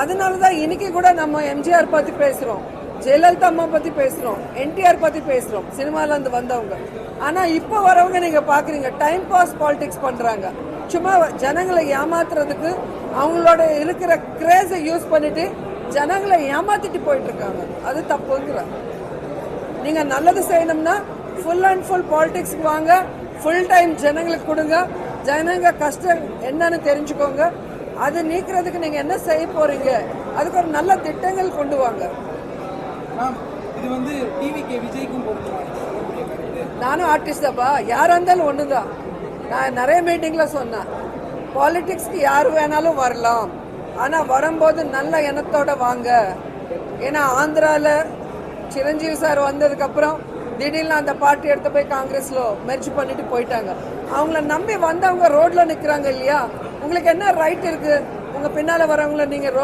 அதனால தான் இன்னைக்கு கூட நம்ம எம்ஜிஆர் பத்தி பேசுறோம் ஜெயலலிதா அம்மா பத்தி பேசுறோம் என்டிஆர் பத்தி பேசுறோம் சினிமால இருந்து வந்தவங்க. ஆனா இப்போ வரவங்க நீங்க பாக்குறீங்க டைம் பாஸ் பாலிடிக்ஸ் பண்றாங்க. சும்மா ஜனங்களை ஏமாத்துறதுக்கு அவங்களோட இருக்கிற கிரேஸை யூஸ் பண்ணிட்டு ஜனங்களை ஏமாத்திட்டு போயிட்டு இருக்காங்க. அது தப்புங்கிற. நீங்க நல்லது செய்யணும்னா ஃபுல் அண்ட் ஃபுல் பாலிடிக்ஸ்க்கு வாங்க ஃபுல் டைம் ஜனங்களுக்கு கொடுங்க. ஜனங்க கஷ்டம் என்னன்னு தெரிஞ்சுக்கோங்க. அது நீக்கிறதுக்கு நீங்க என்ன செய்ய போறீங்க? அதுக்கு ஒரு நல்ல திட்டங்கள் கொண்டு வாங்க. மேம் இது வந்து டிவிகே விஜய்க்கும் நானும் ஆர்டிஸ்ட் தாப்பா யாரா இருந்தாலும் ஒண்ணுதான். நான் நிறைய மீட்டிங்ல சொன்னேன். பாலிடிக்ஸ்க்கு யார் வேணாலும் வரலாம். ஆனா வரும்போது நல்ல எண்ணத்தோட வாங்க. ஏன்னா ஆந்திரால சிரஞ்சீவி சார் வந்ததுக்கு அப்புறம் திடீர்னு அந்த பார்ட்டி எடுத்து போய் காங்கிரஸ்ல மெர்ஜ் பண்ணிட்டு போயிட்டாங்க. அவங்கள நம்பி வந்தவங்க ரோட்ல நிக்கிறாங்க இல்லையா? உங்களுக்கு என்ன ரைட் இருக்கு? உங்க பின்னால வரவங்கள நீங்க ரோட்